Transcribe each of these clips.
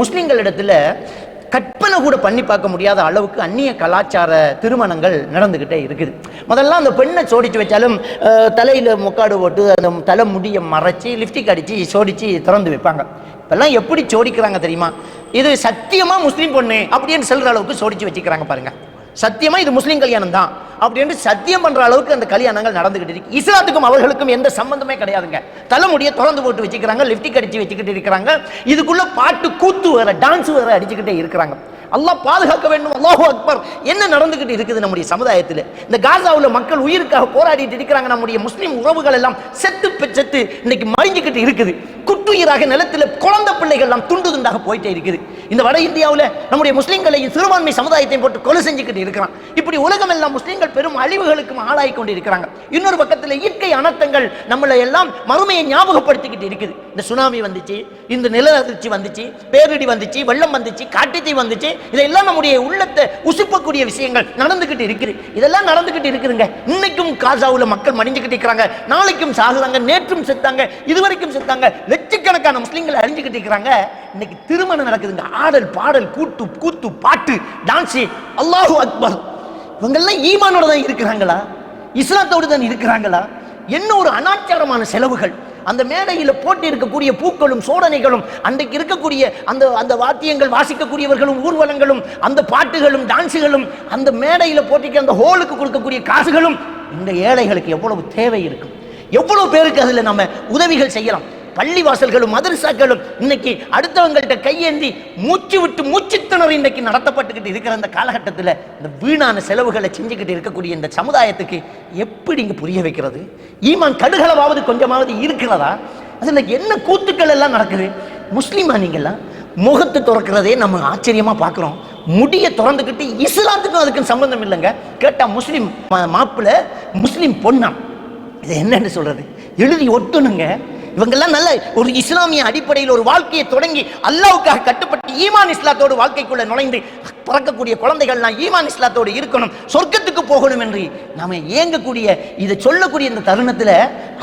முஸ்லீம்களிடத்தில் கற்பனை கூட பண்ணி பார்க்க முடியாத அளவுக்கு அந்நிய கலாச்சார திருமணங்கள் நடந்துக்கிட்டே இருக்குது. முதல்ல அந்த பெண்ணை சோடிச்சு வச்சாலும் தலையில் முக்காடு போட்டு அந்த தலை முடியை மறைச்சி லிப்டிக் அடிச்சு சோடித்து திறந்து வைப்பாங்க. இப்போல்லாம் எப்படி சோடிக்கிறாங்க தெரியுமா? இது சத்தியமாக முஸ்லீம் பொண்ணு அப்படின்னு சொல்கிற அளவுக்கு சோடிச்சு வச்சுக்கிறாங்க பாருங்க. சத்தியமா இது முஸ்லீம் கல்யாணம் தான் அப்படின்னு சத்தியம் பண்ற அளவுக்கு அந்த கல்யாணங்கள் நடந்துகிட்டு இருக்கு. இஸ்லாத்துக்கும் அவர்களுக்கும் எந்த சம்பந்தமே கிடையாதுங்க. தலைமுடியை திறந்து போட்டு வச்சுக்கிறாங்க லிப்டி கடிச்சு வச்சுக்கிட்டு இருக்கிறாங்க. இதுக்குள்ள பாட்டு கூத்து வேற டான்ஸ் வேற அடிச்சுக்கிட்டே இருக்கிறாங்க. அல்லாஹ் பாதுகாக்க வேண்டும் அல்லாஹு அக்பர். என்ன நடந்துகிட்டு இருக்குது நம்முடைய சமுதாயத்தில்? இந்த காசாவில் மக்கள் உயிருக்காக போராடிட்டு இருக்கிறாங்க நம்முடைய முஸ்லீம் உறவுகள் எல்லாம் செத்து செத்து இன்னைக்கு மறைஞ்சிக்கிட்டு இருக்குது. குட்டுயிராக நிலத்தில் குழந்தை பிள்ளைகள் எல்லாம் துண்டு துண்டாக போயிட்டே இருக்குது. இந்த வட இந்தியாவில் நம்முடைய முஸ்லீம்களையும் சிறுபான்மை சமுதாயத்தையும் போட்டு கொலை செஞ்சுக்கிட்டு இருக்கிறான். இப்படி உலகம் எல்லாம் முஸ்லீம்கள் பெரும் அழிவுகளுக்கும் ஆளாகி கொண்டு இருக்கிறாங்க இன்னொரு பக்கத்தில் இயற்கை அனர்த்தங்கள் நம்மளை எல்லாம் மறுமையை ஞாபகப்படுத்திக்கிட்டு இருக்குது. இந்த சுனாமி வந்துச்சு இந்த நில அதிர்ச்சி வந்துச்சு பேரிடி வந்துச்சு வெள்ளம் வந்துச்சு காட்டுத்தீ வந்துச்சு. இதெல்லாம் நம்முடைய உள்ளத்தை உசுப்பக்கூடிய விஷயங்கள் நடந்துகிட்டு இருக்குது. இதெல்லாம் நடந்துகிட்டு இருக்குதுங்க. இன்னைக்கும் காசாவில் மக்கள் மடிஞ்சுக்கிட்டு இருக்கிறாங்க. நாளைக்கும் சாகுறாங்க நேற்றும் செத்தாங்க இதுவரைக்கும் செத்தாங்க. லட்சக்கணக்கான முஸ்லீம்கள் அழிஞ்சுக்கிட்டு இருக்கிறாங்க. இன்னைக்கு திருமணம் நடக்குதுங்க. ஆடல் பாடல் கூத்து கூத்து பாட்டு டான்ஸு அல்லாஹு அக்பர். இவங்கெல்லாம் ஈமானோட தான் இருக்கிறாங்களா? இஸ்லாத்தோடு தான் இருக்கிறாங்களா? என்ன ஒரு அனாச்சாரமான செலவுகள்? அந்த மேடையில் போட்டி இருக்கக்கூடிய பூக்களும் சோதனைகளும் அன்றைக்கு இருக்கக்கூடிய அந்த அந்த வாத்தியங்கள் வாசிக்கக்கூடியவர்களும் ஊர்வலங்களும் அந்த பாட்டுகளும் டான்ஸுகளும் அந்த மேடையில் போட்டிக்கு அந்த ஹோலுக்கு கொடுக்கக்கூடிய காசுகளும் இந்த ஏழைகளுக்கு எவ்வளவு தேவை இருக்கும் எவ்வளவு பேருக்கு அதில் நம்ம உதவிகள் செய்யலாம்? பள்ளி வாசல்களும் மதரசாக்களும் இன்னைக்கு அடுத்தவங்கள்ட்ட கையேந்தி மூச்சு விட்டு மூச்சுத்திணறு இன்னைக்கு நடத்தப்பட்டுக்கிட்டு இருக்கிற அந்த காலகட்டத்தில் இந்த வீணான செலவுகளை செஞ்சுக்கிட்டு இருக்கக்கூடிய இந்த சமுதாயத்துக்கு எப்படி இங்க புரிய வைக்கிறது? ஈமான் கடுகளவாவது கொஞ்சமாவது இருக்கிறதா? அதுல என்ன கூத்துக்கள் எல்லாம் நடக்குது? முஸ்லீமா நீங்கள்லாம் முகத்தை திறக்கிறதே நம்ம ஆச்சரியமா பார்க்குறோம். முடிய திறந்துக்கிட்டு இஸ்லாத்துக்கும் அதுக்கும் சம்பந்தம் இல்லைங்க. கேட்டா முஸ்லீம் மா- மாப்பிள்ளை முஸ்லீம் பொண்ணாம் இது என்னன்னு சொல்றது? எழுதி ஒட்டணுங்க. இவங்கெல்லாம் நல்ல ஒரு இஸ்லாமிய அடிப்படையில் ஒரு வாழ்க்கையை தொடங்கி அல்லாவுக்காக கட்டுப்பட்டு ஈமான் இஸ்லாத்தோடு வாழ்க்கைக்குள்ள நுழைந்து பிறக்கக்கூடிய குழந்தைகள்லாம் ஈமான் இஸ்லாத்தோடு இருக்கணும் சொர்க்கத்துக்கு போகணும் என்று நாம் ஏங்கக்கூடிய இதை சொல்லக்கூடிய இந்த தருணத்தில்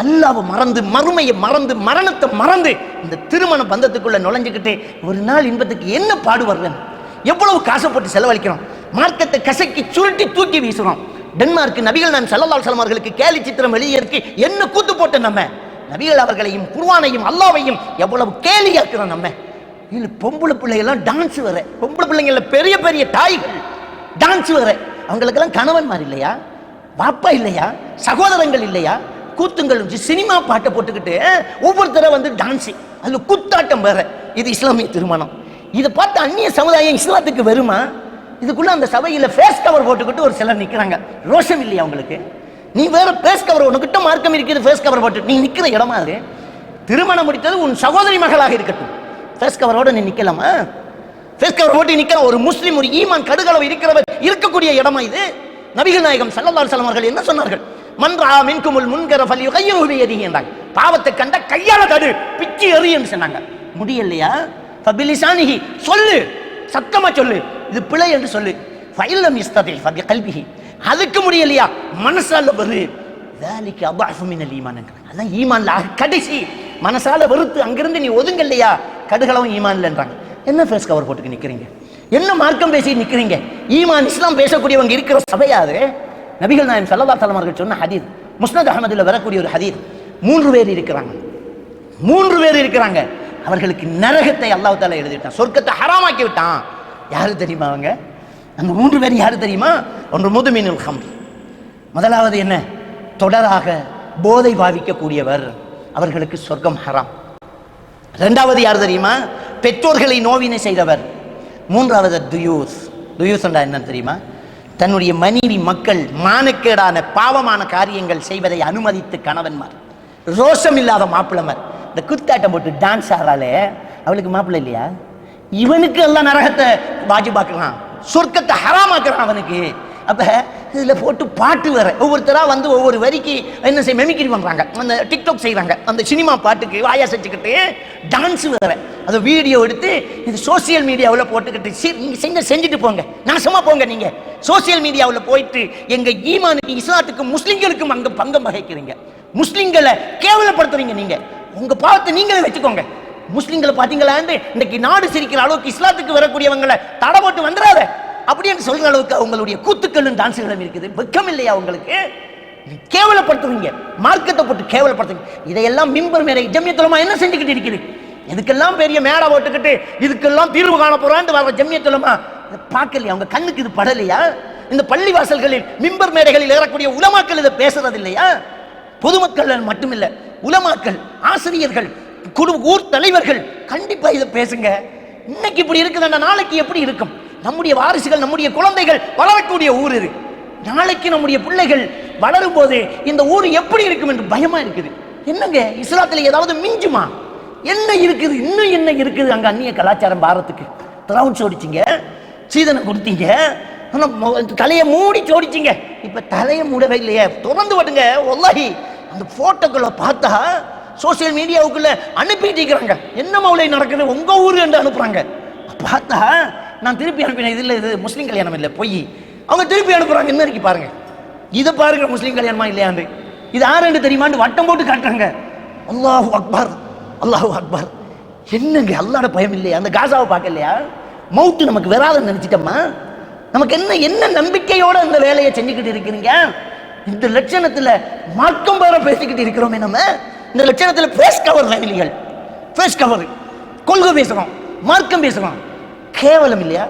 அல்லாவை மறந்து மறுமையை மறந்து மரணத்தை மறந்து இந்த திருமண பந்தத்துக்குள்ள நுழைஞ்சுக்கிட்டு ஒரு நாள் இன்பத்துக்கு என்ன பாடுபடுறேன்? எவ்வளவு காசை போட்டு செலவழிக்கிறோம்? மார்க்கத்தை கசக்கி சுருட்டி தூக்கி வீசுறோம். டென்மார்க் நபிகள் நான் செல்லலால் அலைஹி கேலி சித்திரம் வெளியேறி என்ன கூத்து போட்டேன் நம்ம? நபிகள் அவர்களையும் குருவானையும் அல்லாவையும் எவ்வளவு கேலியாக்குறோம் நம்ம. இல்ல பொம்பளை பிள்ளைகள்லாம் டான்ஸ் வர பொம்பளை பிள்ளைங்கள பெரிய பெரிய தாய்கள் டான்ஸ் வர அவங்களுக்கெல்லாம் கணவன்மார் இல்லையா? பாப்பா இல்லையா? சகோதரங்கள் இல்லையா? கூத்துங்கள் வச்சு சினிமா பாட்டை போட்டுக்கிட்டு ஒவ்வொருத்தர வந்து டான்ஸ் அதுல குத்தாட்டம் வேற. இது இஸ்லாமிய திருமணம். இதை பார்த்து அந்நிய சமுதாயம் இஸ்லாத்துக்கு வருமா? இதுக்குள்ள அந்த சபையில் ஃபேஸ் கவர் போட்டுக்கிட்டு ஒரு சிலர் நிற்கிறாங்க ரோஷம் இல்லையா அவங்களுக்கு நீ வேற ஃபேஸ் கவர் உனக்கிட்ட மார்க்கம் இருக்கிறது ஃபேஸ் கவர் போட்டு. நீ நிற்கிற இடமா அது? திருமணம் முடித்தது உன் சகோதரி மகளாக இருக்கட்டும். ஃபேஸ் கவரோட நீ நிக்கலாமா? ஃபேஸ் கவர் போட்டு நிற்கிற ஒரு முஸ்லீம் ஒரு ஈமான் கடுகளவு இருக்கிறவர் இருக்கக்கூடிய இடமா இது? நபிகள் நாயகம் சல்லல்லாஹு அலைஹி அவர்கள் என்ன சொன்னார்கள்? மன்றா மின்குமுல் முன்கர ஃபலியு கையுஹு பியதிஹி என்றாங்க. பாவத்தை கண்ட கையால தடு பிச்சி எறி என்று சொன்னாங்க. முடியலையா? ஃபபிலிசானிஹி சொல்லு. சத்தமா சொல்லு. இது பிழை என்று சொல்லு. ஃபைலம் இஸ்ததில் ஃபபி கல்பிஹி அதுக்கு முடியலையா? மனசால வரு வேலைக்கு அபாஃபு மினல் ஈமான்ங்கிறாங்க அதான் ஈமான்ல கடைசி. மனசால வெறுத்து அங்கிருந்து நீ ஒதுங்க இல்லையா கடுகளவும் ஈமான்லன்றாங்க. என்ன ஃபேஸ் கவர் போட்டுக்கு நிற்கிறீங்க என்ன மார்க்கம் பேசி நிற்கிறீங்க ஈமான் இஸ்லாம் பேசக்கூடியவங்க இருக்கிற சபையாது. நபிகள் நாயம் சல்லா தலைமார்கள் சொன்ன ஹதீத் முஸ்னத் அஹமதுல வரக்கூடிய ஒரு ஹதீத் மூன்று பேர் இருக்கிறாங்க. மூன்று பேர் இருக்கிறாங்க. அவர்களுக்கு நரகத்தை அல்லாஹ் தாலா எழுதிட்டான். சொர்க்கத்தை ஹராமாக்கி விட்டான். யாரு தெரியுமா அவங்க? அந்த மூன்று பேர் யாரு தெரியுமா? ஒன்று முதுமினுல் ஹம்ரி முதலாவது என்ன? தொடராக போதை பாவிக்கக்கூடியவர். அவர்களுக்கு சொர்க்கம் ஹராம். ரெண்டாவது யார் தெரியுமா? பெற்றோர்களை நோவினை செய்தவர். மூன்றாவது துயூஸ். துயூஸ் என்றா என்னன்னு தெரியுமா? தன்னுடைய மனைவி மக்கள் மானக்கேடான பாவமான காரியங்கள் செய்வதை அனுமதித்து கணவன்மார். ரோஷம் இல்லாத மாப்பிள்ளமார் இந்த குத்தாட்டம் போட்டு டான்ஸ் ஆறாலே அவளுக்கு மாப்பிள்ளை இல்லையா? இவனுக்கு எல்லாம் நரகத்தை வாஜிபாக்குறான். சொர்க்கத்தை ஹராமாக்குறான் அவனுக்கு. அப்போ இதில் போட்டு பாட்டு வேற. ஒவ்வொருத்தராக வந்து ஒவ்வொரு வரிக்கு என்ன செய்ய மெமிக்ரி பண்ணுறாங்க அந்த டிக்டாக் செய்கிறாங்க அந்த சினிமா பாட்டுக்கு வாயா செஞ்சுக்கிட்டு டான்ஸ் வேற. அதை வீடியோ எடுத்து இது சோசியல் மீடியாவில் போட்டுக்கிட்டு நீங்கள் செஞ்ச செஞ்சுட்டு போங்க. நாசமாக போங்க நீங்கள் சோசியல் மீடியாவில் போயிட்டு எங்கள் ஈமானுக்கு இஸ்லாத்துக்கு முஸ்லீம்களுக்கும் அங்கே பங்கம் வகைக்கிறீங்க. முஸ்லீம்களை கேவலப்படுத்துறீங்க நீங்கள் உங்கள் பாவத்தை நீங்களே வச்சுக்கோங்க. முஸ்லீம்களை பார்த்தீங்களா இன்றைக்கு நாடு சிரிக்கிற அளவுக்கு இஸ்லாத்துக்கு வரக்கூடியவங்களை தடை போட்டு வந்துடாத. அப்படின்னு சொல்கிற அளவுக்கு அவங்களுடைய கூத்துக்களும் டான்ஸுகளும் இருக்குது. வெக்கம் இல்லையா உங்களுக்கு? கேவலப்படுத்துவீங்க. மார்க்கத்தை போட்டு கேவலப்படுத்துவீங்க. இதையெல்லாம் மிம்பர் மேலே ஜம்யத்துலமா என்ன செஞ்சுக்கிட்டு இருக்குது? இதுக்கெல்லாம் பெரிய மேடை போட்டுக்கிட்டு இதுக்கெல்லாம் தீர்வு காண போறான்னு வர ஜம்யத்துலமா? இதை பார்க்கலையா? அவங்க கண்ணுக்கு இது படலையா? இந்த பள்ளி வாசல்களில் மிம்பர் மேடைகளில் ஏறக்கூடிய உலமாக்கள் இதை பேசுறது இல்லையா பொதுமக்கள் மட்டுமில்ல. உலமாக்கள் ஆசிரியர்கள் குழு ஊர் தலைவர்கள் கண்டிப்பாக இதை பேசுங்க. இன்னைக்கு இப்படி இருக்குதுன்னா நாளைக்கு எப்படி இருக்கும்? நம்முடைய வாரிசுகள் நம்முடைய குழந்தைகள் வளரக்கூடிய ஊர் இது. நாளைக்கு நம்முடைய பிள்ளைகள் வளரும் போது இந்த ஊர் எப்படி இருக்கும் என்று பயமா இருக்குது. என்னங்க? இஸ்லாத்துல ஏதாவது மிஞ்சுமா? என்ன இருக்குது? இன்னும் என்ன இருக்குது? அங்க அந்நிய கலாச்சாரம் பாரத்துக்கு. திரவுன் சோடிச்சிங்க. சீதனை கொடுத்தீங்க. ஆனா தலையை மூடி சோடிச்சிங்க. இப்ப தலையை மூடவே இல்லையே. திறந்து விடுங்க ஒல்லாஹி. அந்த போட்டோக்களை பார்த்தா சோசியல் மீடியாவுக்குள்ள அனுப்பிட்டு இருக்கிறாங்க. என்ன மௌலை நடக்குது? உங்க ஊர் என்று அனுப்புறாங்க. பார்த்தா நான் திருப்பி அனுப்பினேன் இது இல்லை இது முஸ்லீம் கல்யாணம் இல்லை பொய். அவங்க திருப்பி அனுப்புறாங்க என்ன இருக்கு பாருங்க. இதை பாருங்க முஸ்லீம் கல்யாணமா இல்லையாண்டு இது ஆறுன்னு தெரியுமான்னு வட்டம் போட்டு காட்டுறாங்க. அல்லாஹு அக்பார் அல்லாஹு அக்பர். என்னங்க அல்லாட பயம் இல்லையா? அந்த காசாவை பார்க்கலையா மவுத்து நமக்கு வராதுன்னு நினைச்சிட்டோமா நமக்கு என்ன என்ன நம்பிக்கையோட இந்த வேலையை செஞ்சுக்கிட்டு இருக்கிறீங்க இந்த லட்சணத்துல மார்க்கம் பேர பேசிக்கிட்டு இருக்கிறோமே நம்ம. இந்த லட்சணத்துல ஃபேஸ் கவர் ஃபேமிலிகள் ஃபேஸ் கவர் கொள்கை பேசுறோம் மார்க்கம் பேசுறோம். கேவலம் இல்லையா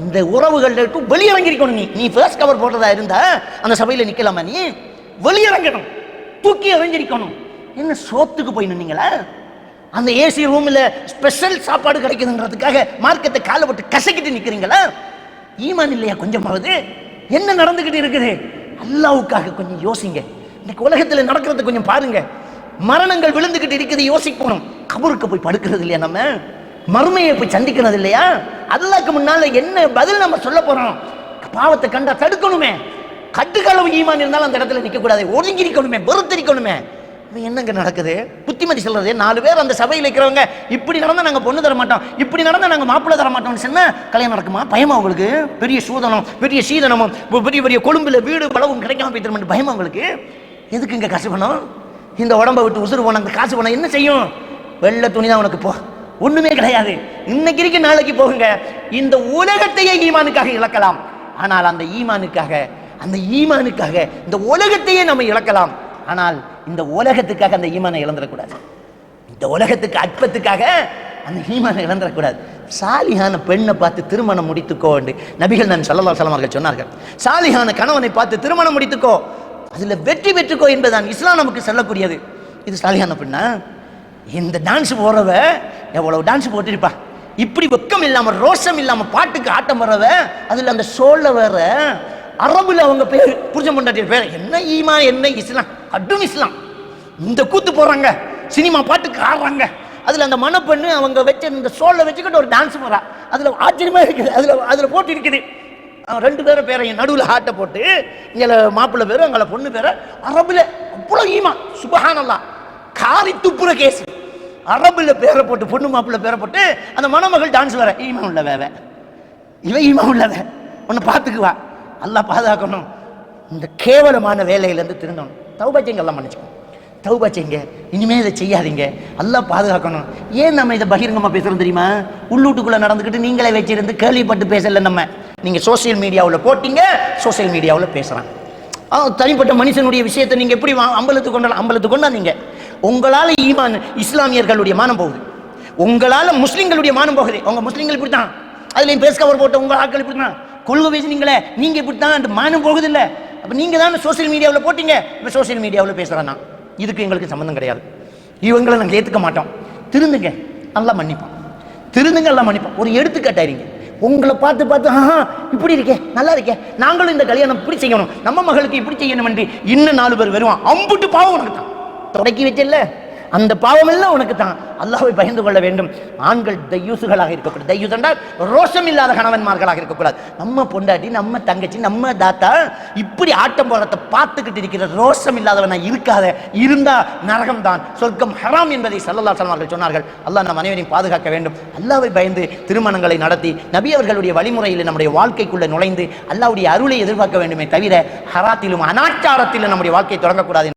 இந்த உறவுகள் வெளியிறங்கிருக்கணும் நீ. நீ ஃபேஸ் கவர் போடுறதா இருந்தா அந்த சபையில் நிற்கலாமா நீ? வெளியிறங்கணும். தூக்கி எறிஞ்சிருக்கணும். என்ன சோத்துக்கு போய் நின்னீங்களா? அந்த ஏசி ரூமில் ஸ்பெஷல் சாப்பாடு கிடைக்குதுன்றதுக்காக மார்க்கத்தை காலை போட்டு கசக்கிட்டு நிற்கிறீங்களா ஈமான் இல்லையா கொஞ்சமாவது? என்ன நடந்துக்கிட்டு இருக்குது? அல்லாவுக்காக கொஞ்சம் யோசிங்க. இன்னைக்கு உலகத்தில் நடக்கிறத கொஞ்சம் பாருங்க. மரணங்கள் விழுந்துக்கிட்டு இருக்குது யோசிக்கணும். கபருக்கு போய் படுக்கிறது இல்லையா நம்ம? மறுமையை போய் சந்திக்கிறது இல்லையா அல்லாக்கு முன்னால என்ன பதில் நம்ம சொல்ல போறோம்? பாவத்தை கண்டா தடுக்கணுமே. கட்டுக்களவு ஈமான் இருந்தாலும் அந்த இடத்துல நிற்கக்கூடாது கூடாது ஒதுங்கி இருக்கணுமே வெறுத்திருக்கணுமே என்னங்க நடக்குது? புத்திமதி சொல்றது நாலு பேர் அந்த சபையில் இருக்கிறவங்க இப்படி நடந்தா நாங்க பொண்ணு தர மாட்டோம் இப்படி நடந்தா நாங்க மாப்பிள்ளை தர மாட்டோம்னு சொன்னா கல்யாணம் நடக்குமா? பயமா உங்களுக்கு? பெரிய சூதனம் பெரிய சீதனமும் பெரிய பெரிய கொழும்புல வீடு பலவும் கிடைக்காம போயிட்டு பயமா உங்களுக்கு? எதுக்குங்க கசு பணம்? இந்த உடம்ப விட்டு உசுறு போன அந்த காசு போனால் என்ன செய்யும்? வெள்ளை துணி தான் உனக்கு போ ஒண்ணுமே கிடையாது. இன்னைக்கு இருக்கு நாளைக்கு போகுங்க. இந்த உலகத்தையே ஈமானுக்காக இழக்கலாம். ஆனால் அந்த ஈமானுக்காக அந்த ஈமானுக்காக இந்த உலகத்தையே நம்ம இழக்கலாம். ஆனால் இந்த உலகத்துக்காக அந்த ஈமானை இழந்துடக்கூடாது. இந்த உலகத்துக்கு அற்பத்துக்காக அந்த ஈமானை இழந்துடக்கூடாது. சாலிஹான பெண்ணை பார்த்து திருமணம் முடித்துக்கோ என்று நபிகள் நான் சல்லா சலமார்கள் சொன்னார்கள். சாலிஹான கணவனை பார்த்து திருமணம் முடித்துக்கோ. அதில் வெற்றி பெற்றுக்கோ என்பதுதான் இஸ்லாம் நமக்கு சொல்லக்கூடியது. இது சாலிஹான பெண்ணா? இந்த டான்ஸ் போறவ எவ்வளவு டான்ஸ் போட்டிருப்பா? இப்படி வெக்கம் இல்லாம ரோஷம் இல்லாம பாட்டுக்கு ஆட்டம் வர்றவ அதுல அந்த சோல்ல வேற அரபுல அவங்க பேர் புரிஞ்ச முன்னாடி பேர் என்ன ஈமா என்ன இஸ்லாம் கடும் இஸ்லாம். இந்த கூத்து போறாங்க சினிமா பாட்டுக்கு ஆடுறாங்க. அதுல அந்த மணப்பெண்ணு அவங்க வச்ச இந்த சோல்ல வச்சுக்கிட்டு ஒரு டான்ஸ் போறா அதுல ஆச்சரியமா இருக்குது அதுல அதுல போட்டு இருக்குது. அவன் ரெண்டு பேரும் பேரையும் நடுவில் ஹாட்டை போட்டு எங்களை மாப்பிள்ளை பேர் எங்களை பொண்ணு பேர் அரபுல அவ்வளோ ஈமா சுபஹானல்லா. காரி துப்புற கேஸ். அரபில் பேரை போட்டு பொண்ணு மாப்பிள்ள பேரை போட்டு அந்த மணமகள் டான்ஸ் வர ஈமா உள்ள வேவ. இவ ஈமா உள்ளவ உன்னை பார்த்துக்குவா நல்லா பாதுகாக்கணும். இந்த கேவலமான வேலையிலேருந்து திருந்தணும். தௌபா செய்யுங்க எல்லாம் மன்னிச்சுக்கணும் தௌபா செய்யுங்க. இதை செய்யாதீங்க. நல்லா பாதுகாக்கணும். ஏன் நம்ம இதை பகிரங்கமாக பேசுறோம் தெரியுமா? உள்ளூட்டுக்குள்ளே நடந்துக்கிட்டு நீங்களே வச்சிருந்து கேள்விப்பட்டு பேசலை நம்ம. நீங்கள் சோஷியல் மீடியாவில் போட்டிங்க சோஷியல் மீடியாவில் பேசுறான் ஆ, தனிப்பட்ட மனுஷனுடைய விஷயத்தை நீங்கள் எப்படி வா- அம்பலத்துக்கு கொண்டாலும் அம்பலத்துக்கு கொண்டாந்தீங்க. உங்களால் ஈமான் இஸ்லாமியர்களுடைய மானம் போகுது. உங்களால் முஸ்லீம்களுடைய மானம் போகுது. உங்கள் முஸ்லீம்கள் இப்படி தான் அதுலேயும் பேஸ் கவர் போட்ட உங்கள் ஆட்கள் இப்படி தான் கொள்கை பேசுனீங்களே நீங்கள் இப்படி தான் மானம் போகுது இல்லை அப்போ நீங்கள் தான் சோஷியல் மீடியாவில் போட்டிங்க. இப்போ சோஷியல் மீடியாவில் பேசுறான்? நான் இதுக்கு எங்களுக்கு சம்மந்தம் கிடையாது. இவங்களை நாங்கள் ஏற்றுக்க மாட்டோம். திருந்துங்க. நல்லா மன்னிப்போம். திருந்துங்க எல்லாம் மன்னிப்போம். ஒரு எடுத்துக்காட்டாயிருங்க உங்களை பார்த்து பார்த்து ஆஹா இப்படி இருக்கே நல்லா இருக்கேன் நாங்களும் இந்த கல்யாணம் இப்படி செய்யணும். நம்ம மகளுக்கு இப்படி செய்யணும் என்று இன்னும் நாலு பேர் வருவான். அம்புட்டு பாவம் உனக்கு தான் தொடக்கி வச்சல்ல. அந்த பாவம் எல்லாம் உனக்கு தான் அல்லாஹ்வை பயந்து கொள்ள வேண்டும். ஆண்கள் தையூசுகளாக இருக்கக்கூடாது. தையூஸ் என்றால் ரோஷம் இல்லாத கணவன்மார்களாக இருக்கக்கூடாது. நம்ம பொண்டாட்டி நம்ம தங்கச்சி நம்ம தாத்தா இப்படி ஆட்டம் போறதை பார்த்துக்கிட்டு இருக்கிற ரோஷம் இல்லாதவனா இருக்காத இருந்தா நரகம் தான் சொர்க்கம் ஹராம் என்பதை சல்லல்லா அவர்கள் சொன்னார்கள். அல்லாஹ் நம் அனைவரையும் பாதுகாக்க வேண்டும். அல்லாவை பயந்து திருமணங்களை நடத்தி நபி அவர்களுடைய வழிமுறையில் நம்முடைய வாழ்க்கைக்குள்ள நுழைந்து அல்லாவுடைய அருளை எதிர்பார்க்க வேண்டுமே தவிர ஹராத்திலும் அனாச்சாரத்திலும் நம்முடைய வாழ்க்கை தொடங்கக்கூடாது